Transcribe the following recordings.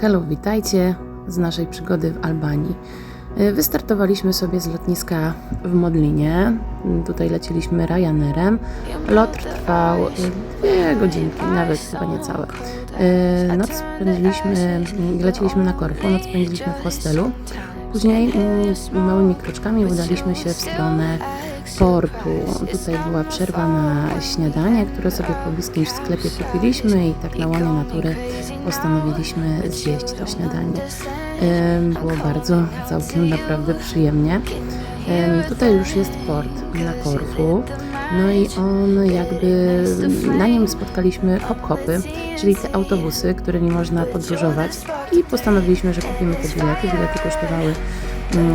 Hello, witajcie z naszej przygody w Albanii. Y, Wystartowaliśmy sobie z lotniska w Modlinie. Tutaj leciliśmy Ryanerem. Lot trwał dwie godzinki, nawet chyba niecałe. Y, Noc spędziliśmy, leciliśmy na Korfu, noc spędziliśmy w hostelu. Później y, małymi kroczkami udaliśmy się w stronę portu. Tutaj była przerwa na śniadanie, które sobie w pobliskim sklepie kupiliśmy i tak na łonie natury postanowiliśmy zjeść to śniadanie. Było bardzo, całkiem naprawdę przyjemnie. Tutaj już jest port na Korfu, no i on jakby, na nim spotkaliśmy hop-hopy, czyli te autobusy, którymi można podróżować i postanowiliśmy, że kupimy te bilety. Bilety kosztowały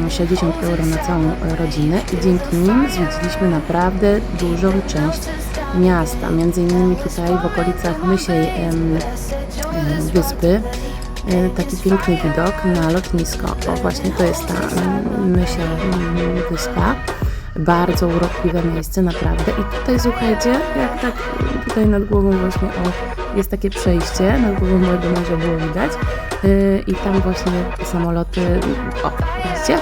60 euro na całą rodzinę i dzięki nim zwiedziliśmy naprawdę dużą część miasta, między innymi tutaj w okolicach Mysiej wyspy. E, Taki piękny widok na lotnisko. O, właśnie to jest ta Mysia wyspa. Bardzo urokliwe miejsce, naprawdę. I tutaj słuchajcie, jak tak tutaj nad głową właśnie o, jest takie przejście, nad głową mojego męża było widać. Yy, I tam właśnie samoloty, o, widzicie?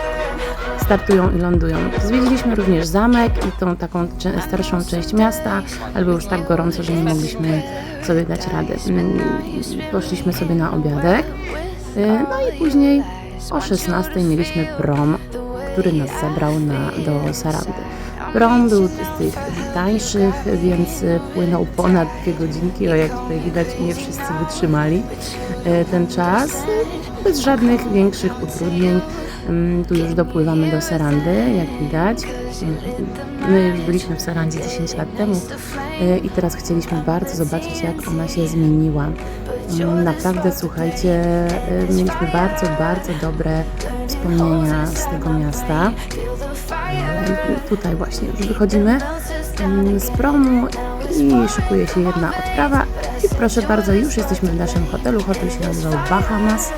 Startują i lądują. Zwiedziliśmy również zamek i tą taką starszą część miasta, ale było już tak gorąco, że nie mogliśmy sobie dać rady. Mm, Poszliśmy sobie na obiadek. Yy, No i później o 16 mieliśmy prom, który nas zabrał na, do Sarandy. Prom był z tych tańszych, więc y, płynął ponad dwie godzinki, o jak tutaj widać nie wszyscy wytrzymali y, ten czas, bez żadnych większych utrudnień. Ym, Tu już dopływamy do Sarandy, jak widać. My już byliśmy w Sarandzie 10 lat temu y, i teraz chcieliśmy bardzo zobaczyć, jak ona się zmieniła. Ym, Naprawdę, słuchajcie, mieliśmy bardzo, bardzo dobre wspomnienia z tego miasta. Tutaj właśnie już wychodzimy ym, z promu i szykuje się jedna odprawa. I proszę bardzo, już jesteśmy w naszym hotelu. Hotel się nazywał Bahamas.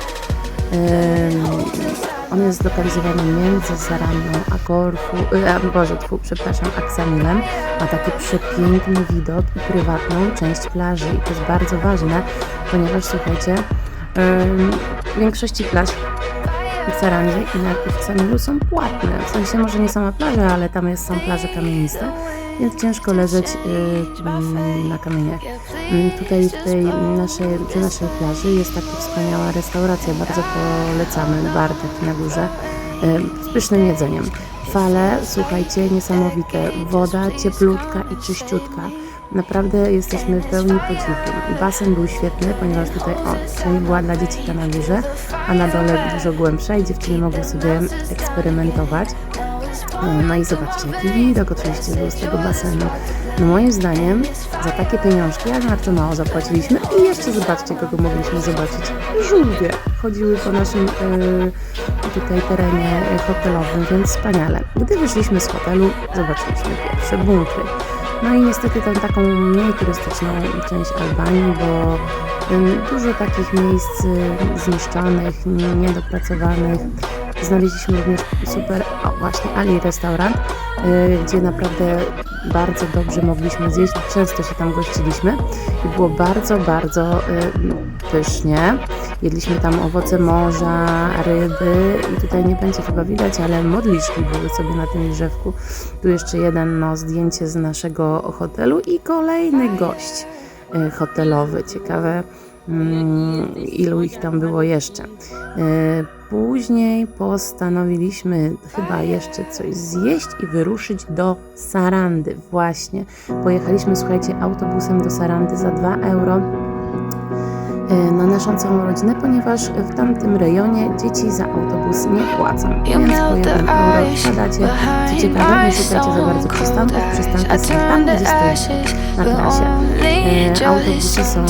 On jest zlokalizowany między Sarandą a Korfu, y, a Boże, tfu, przepraszam, Aksamilem. Ma taki przepiękny widok i prywatną część plaży. I to jest bardzo ważne, ponieważ słuchajcie, w większości plaż w i na w Samilu są płatne. W sensie może nie sama plaża, ale tam jest, są plaże kamieniste, więc ciężko leżeć y, mm, na kamieniach. Mm, Tutaj w tej naszej, przy naszej plaży jest taka wspaniała restauracja, bardzo polecamy, bar taki na górze, y, z pysznym jedzeniem. Fale, słuchajcie, niesamowite. Woda cieplutka i czyściutka. Naprawdę jesteśmy pełni podziwu. Basen był świetny, ponieważ tutaj, o, czyli była dla dzieci ta na górze, a na dole dużo głębsza i dziewczyny mogły sobie eksperymentować. No, No i zobaczcie, jaki widok oczywiście był z tego basenu. No moim zdaniem za takie pieniążki, jak bardzo mało zapłaciliśmy i jeszcze zobaczcie, kogo mogliśmy zobaczyć. Żółwie chodziły po naszym yy, tutaj terenie hotelowym, więc wspaniale. Gdy wyszliśmy z hotelu, zobaczyliśmy pierwsze bunkry. No i niestety tą taką mniej turystyczną część Albanii, bo ym, dużo takich miejsc y, zniszczonych, nie- niedopracowanych. Znaleźliśmy również super, o właśnie, Ali restaurant, y, gdzie naprawdę bardzo dobrze mogliśmy zjeść. Często się tam gościliśmy i było bardzo, bardzo y, pysznie. Jedliśmy tam owoce morza, ryby i tutaj nie będzie chyba widać, ale modliszki były sobie na tym drzewku. Tu jeszcze jeden no, zdjęcie z naszego hotelu i kolejny gość y, hotelowy. Ciekawe, mm, ilu ich tam było jeszcze. Później postanowiliśmy chyba jeszcze coś zjeść i wyruszyć do Sarandy. Właśnie. Pojechaliśmy, słuchajcie, autobusem do Sarandy za 2 euro na naszą całą rodzinę, ponieważ w tamtym rejonie dzieci za autobus nie płacą. Więc po 1 euro wpadacie. Co ciekawe, nie szukajcie za bardzo przystanków. Przystanki są tam, gdzie stoicie, na trasie. E, autobusy są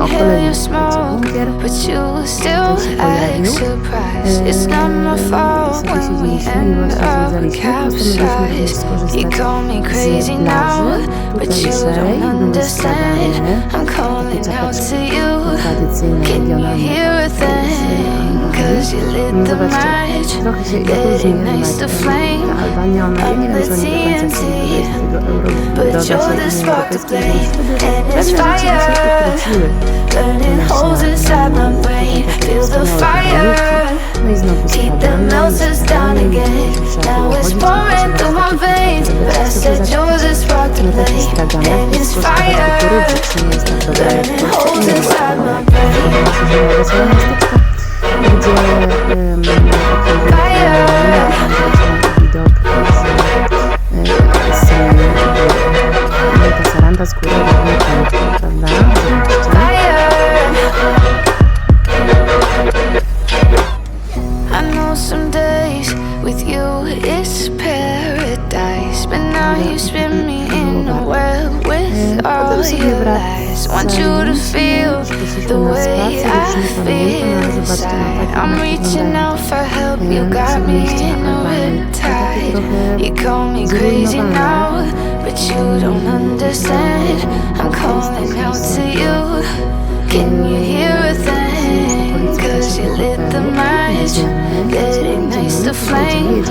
o kolejnym, słuchajcie, bunkier. Tutaj się pojawił. Eee, sobie siedzieliśmy i właśnie zwiedzaliśmy. Postanowiliśmy również skorzystać z plaży. Tutaj takie czapeczki tradycyjne, regionalne. No Zobaczcie, trochę się różni jednak Cause you lit the match. Getting nice to flame. Up the TNT But you're the spark to blame And it's fire. Burning holes inside my brain. Feel the fire. Keep the melters down again. Now it's pouring through my veins. But I said you're the spark to blame And it's fire. Burning holes inside my brain. Gdzie um, Crazy now, but you don't understand. I'm calling out to you. Can you hear a thing? Lit the match, that ignites the flame.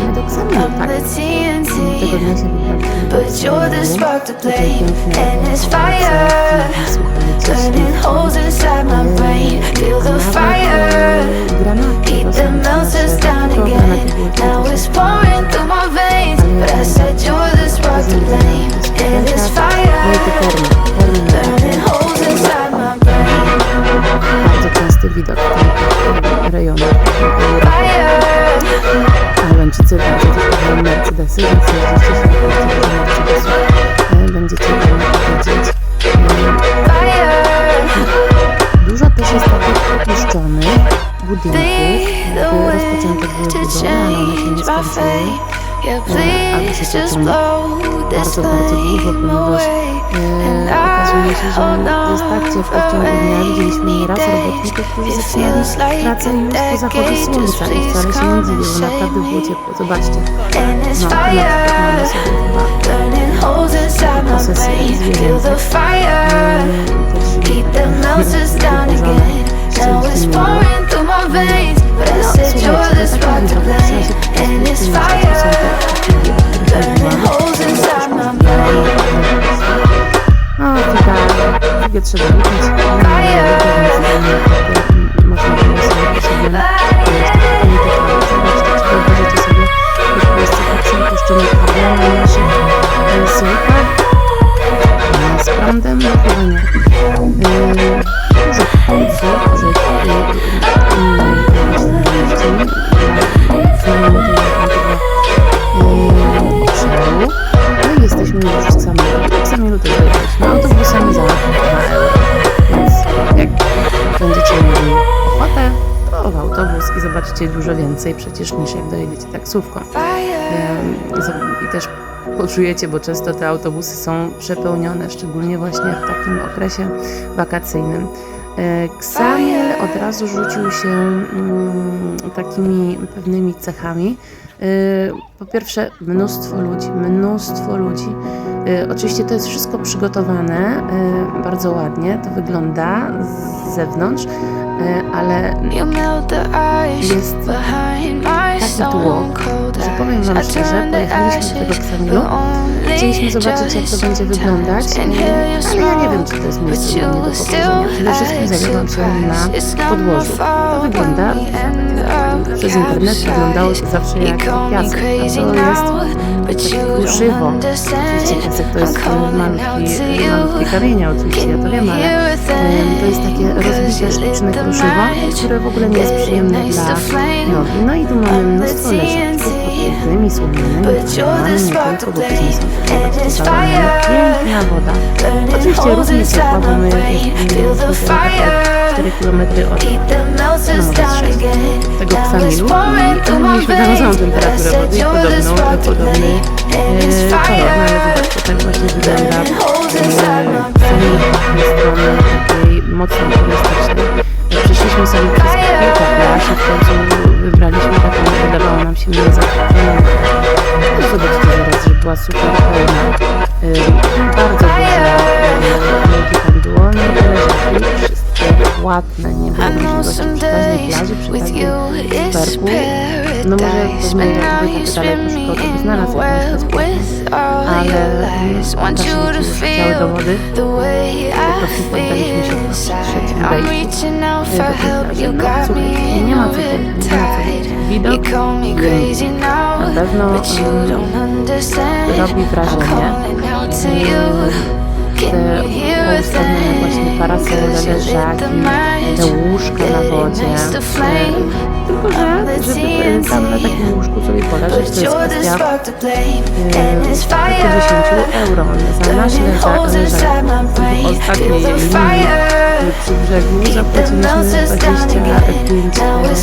I'm the TNT, but you're the spark to play, and it's fire. Burning holes inside my brain, feel the fire. Heat that melts us down again. Now it's pouring through my veins, but I said you're the spark to blame, and it's fire. Blow this bardzo, bardzo długo, flame ponieważ e, And okazuje się, że I to jest tak ciężko w ciągu dnia. Widzieliśmy nieraz robotników, którzy like pracę już po zachodzie słońca i wcale się nie dziwią, and naprawdę było ciepło. Zobaczcie, no, na przykład mamy sobie chyba brain. Feel zwierzęce. the down again. Now it's pouring veins, but I No, said you're słuchajcie, the to taka spark to widok, blame. trzeba się po prostu And it's przyjrzeć, to są fire, te archiwy, o których burning mówiłam. holes inside my brain. No, figę, figę trzeba lubić. Można więcej przecież niż jak dojedziecie taksówką. I też poczujecie, bo często te autobusy są przepełnione, szczególnie właśnie w takim okresie wakacyjnym. E, Ksamiel od razu rzucił się mm, takimi pewnymi cechami. E, Po pierwsze, mnóstwo ludzi, mnóstwo ludzi. E, Oczywiście to jest wszystko przygotowane e, bardzo ładnie, to wygląda z zewnątrz, e, ale the ice jest taki tłok, że powiem. Wam szczerze, pojechaliśmy do tego Ksamilu, Chcieliśmy zobaczyć, jak to będzie wyglądać, ale ja nie wiem, czy to jest miejsce dla you mnie do pochodzenia. Przede wszystkim zawiodłam się na podłożu. To wygląda, przez internet wyglądało to zawsze jak piasek, a to jest kruszywo. understand. Oczywiście you. malutkie kamienie, oczywiście, ja to wiem, ale to jest takie rozbite, sztuczne kruszywo, które w ogóle nie jest przyjemne dla nogi. No i tu mamy mnóstwo leżaczków pięknymi, drzewami, nie tylko, takie zawalone. Piękna woda. Oczywiście równie ciepła, bo my jesteśmy tak 4 km od no, tego Ksamilu i mieliśmy taką samą temperaturę wody podobną, podobny e, kolor, no ale zobaczcie, tak właśnie wygląda e, Ksamil od strony takiej mocno turystycznej. Przeszliśmy sobie przez kilka plaż i w końcu wybraliśmy taką, wydawało nam się mniej zakrywioną. No, zobaczcie zaraz, że była super pełna. E, Bardzo dużo ludzi tam było, leżaki wszystkie ładne, nie było możliwości przy każdej plaży, przy każdym parku. No może now jakby tak me szybko to by znalazł jakąś Ale to dzieci już chciały do feel wody. the way Po prostu poddaliśmy się trzecim inside. I'm wejściu. reaching out do for tej help. plaży. You No słuchajcie, nie ma co powiedzieć, nie ma co powiedzieć. Widok na pewno mm, don't understand. robi wrażenie. you. te poustawione właśnie parasole, leżaki, te łóżka na wodzie. E, Tylko, że żeby tam na takim łóżku sobie poleżeć, to jest kwestia 10 euro. Za nasz leżak, leżak w ostatniej linii przy brzegu zapłaciliśmy 25 euro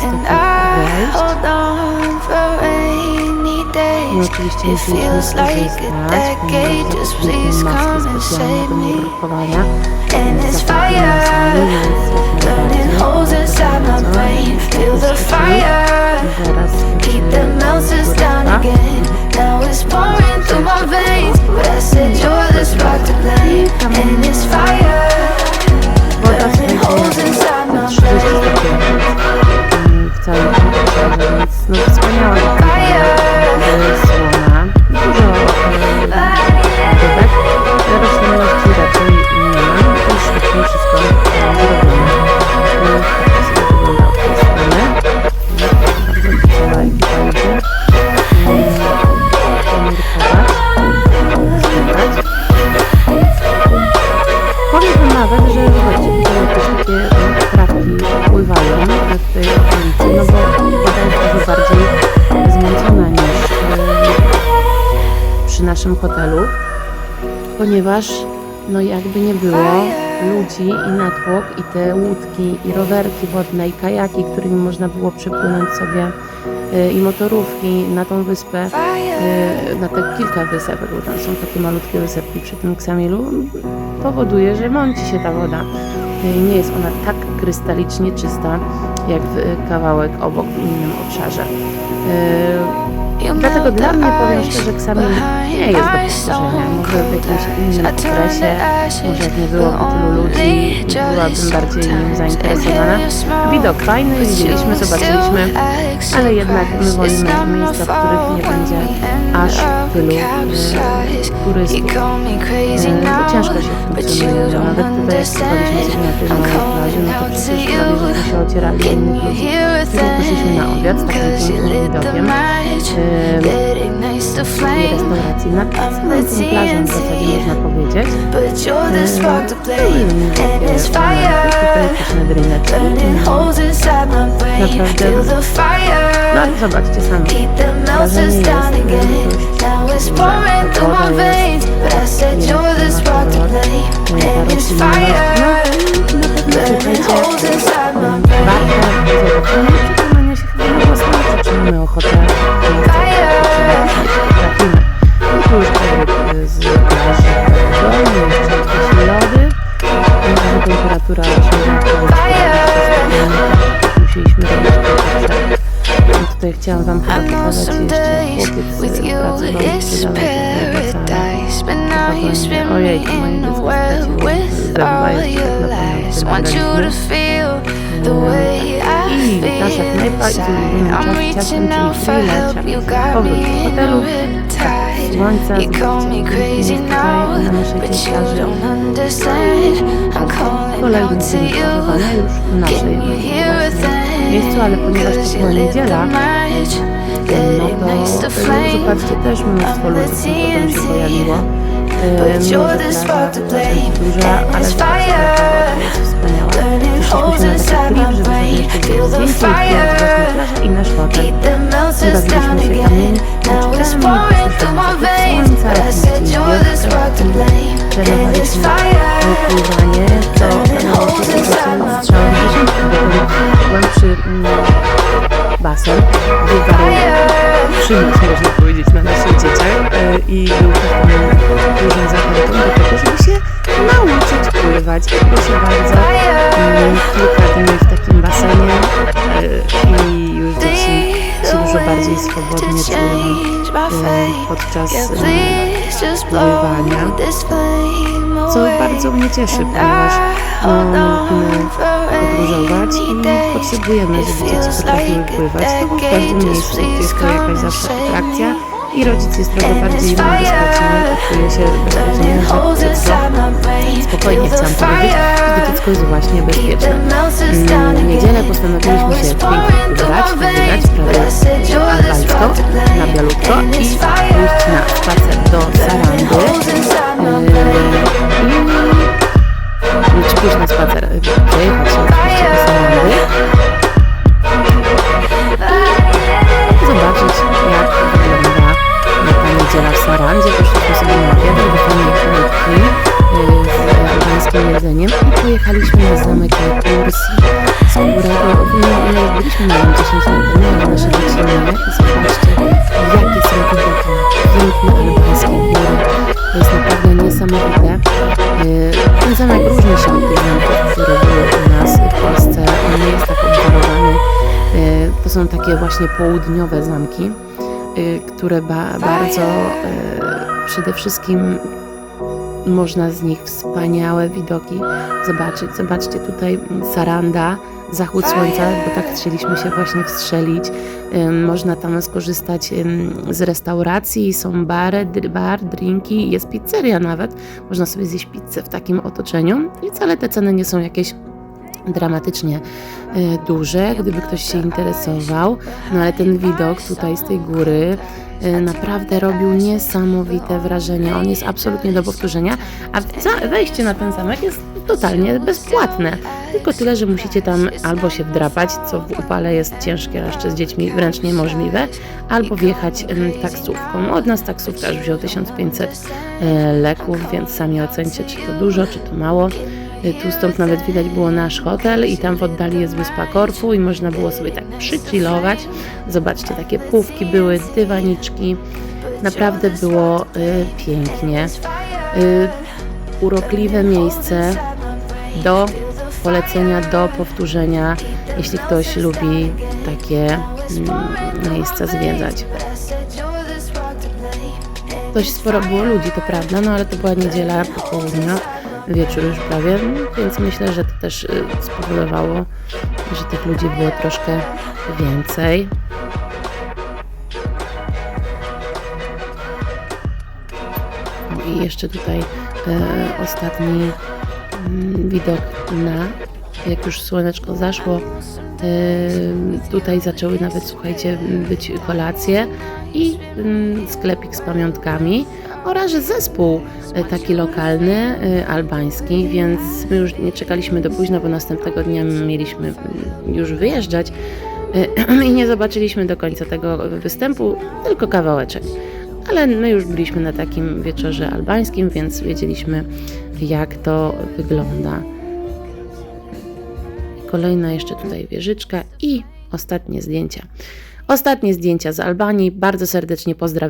and I hold on for rainy days. It feels like a decade. Just please come and save me. And it's fire, sami, więc jak burning holes inside my brain. Feel the fire. Keep the melters down again. Now it's pouring through my veins. But I said you're the spark to blame. And it's fire. Burning holes inside my 30 brain. Stopni mm, w całym tym obszarze, więc no wspaniała ponieważ no jakby nie było ludzi i natłok i te łódki i rowerki wodne i kajaki, którymi można było przepłynąć sobie e, i motorówki na tą wyspę y, na te kilka wysepek, bo tam są takie malutkie wysepki przy tym Ksamilu, powoduje, że mąci się ta woda. Y, Nie jest ona tak krystalicznie czysta, jak y, kawałek obok w innym obszarze. Dlatego dla mnie powiem szczerze, behind nie jest do powtórzenia. Może w jakimś innym okresie, może jak nie but tylu ludzi, byłabym bardziej nim zainteresowana. Widok fajny, widzieliśmy, zobaczyliśmy, ale jednak my wolimy miejsca, w których nie będzie aż tylu e, turystów. crazy E, bo ciężko się funkcjonuje. Nawet tutaj jak understand. sobie na plaży, calling no to przecież prawie żeśmy się ocierali innych ludzi. Później poszliśmy na obiad z takim pięknym widokiem. Restauracji nad tą plażą w zasadzie można powiedzieć. To No i fire. pyszne drineczki. Burning holes inside my brain. Naprawdę. No zobaczcie sami. Wrażenie jest through my Woda jest veins. But to ja chciałam wam pokazać jeszcze chłopiec pracował niedaleko Ojej, moje dziecko straciło zęba już tak naprawdę I nasza knajpa i zrobimy czas ciasem, czyli chwilę powrót do hotelu, słońca, zobaczymy tutaj na naszej pięciarze kolejny cywilizowany już w naszej miejscu, ale ponieważ to była niedziela, no to zobaczcie, też mnóstwo ludzi potem się pojawiło. Duża, ale i nasz hotel. Bawiliśmy się again. tam Now it's mięczkami, pouring through my posłuchaliśmy veins. słońca, But I said jakimś you're the spark to blame. And it's trenowaliśmy pływanie, to Burning kanało holes głębszy mm, basen był bardzo przymus, można powiedzieć, na naszych dzieciach e, i był taką dużą zachętą do tego, żeby się nauczyć pływać. Proszę bardzo, mm, kilka dni w takim basenie e, i już dzieci się dużo bardziej swobodnie czują podczas E, pływania, co bardzo mnie cieszy, ponieważ no, lubimy podróżować i potrzebujemy, żeby dzieci potrafiły pływać, no bo w każdym miejscu jest to jakaś zawsze atrakcja i rodzic jest trochę bardziej niebezpieczny i czuje się bezpieczny, że dziecko spokojnie chciałam powiedzieć, gdy dziecko jest właśnie bezpieczne. Mm, W niedzielę postanowiliśmy się pięknie ubrać, wybrać prawie albańsko, na bialutko i pójść na spacer do Sarandy. Czy pójść na spacer, yy, i pojechaliśmy na zamek Turcji, z którego no, byliśmy na nim 10 lat ale nasze dzieci. I zobaczcie, jakie są to piękne albańskie góry. To jest naprawdę niesamowite. Yy, Ten zamek różni się od tych zamków, które były u nas w Polsce. On nie jest tak obdarowany. Yy, To są takie właśnie południowe zamki, yy, które ba bardzo przede wszystkim można z nich wspaniałe widoki zobaczyć. Zobaczcie tutaj Saranda, zachód słońca, bo tak chcieliśmy się właśnie wstrzelić. Można tam skorzystać z restauracji, są bary, bar, drinki, jest pizzeria nawet. Można sobie zjeść pizzę w takim otoczeniu i wcale te ceny nie są jakieś dramatycznie y, duże, gdyby ktoś się interesował. No ale ten widok tutaj z tej góry y, naprawdę robił niesamowite wrażenie. On jest absolutnie do powtórzenia, a wejście na ten zamek jest totalnie bezpłatne. Tylko tyle, że musicie tam albo się wdrapać, co w upale jest ciężkie, a jeszcze z dziećmi wręcz niemożliwe, albo wjechać taksówką. Od nas taksówkarz wziął 1500 e, leków, więc sami ocencie, czy to dużo, czy to mało. Y, Tu stąd nawet widać było nasz hotel i tam w oddali jest wyspa Korfu i można było sobie tak przychillować. Zobaczcie, takie pówki były, dywaniczki. Naprawdę było y, pięknie. Y, urokliwe miejsce do polecenia, do powtórzenia, jeśli ktoś lubi takie mm, miejsca zwiedzać. Dość sporo było ludzi, to prawda, no ale to była niedziela po południu, wieczór już prawie, więc myślę, że to też y, spowodowało, że tych ludzi było troszkę więcej. I jeszcze tutaj e, ostatni mm, widok na, jak już słoneczko zaszło, tutaj zaczęły nawet, słuchajcie, być kolacje i mm, sklepik z pamiątkami oraz zespół e, taki lokalny, e, albański, więc my już nie czekaliśmy do późna, bo następnego dnia mieliśmy mm, już wyjeżdżać i nie zobaczyliśmy do końca tego występu, tylko kawałeczek. Ale my już byliśmy na takim wieczorze albańskim, więc wiedzieliśmy, jak to wygląda. Kolejna jeszcze tutaj wieżyczka i ostatnie zdjęcia. Ostatnie zdjęcia z Albanii. Bardzo serdecznie pozdrawiam.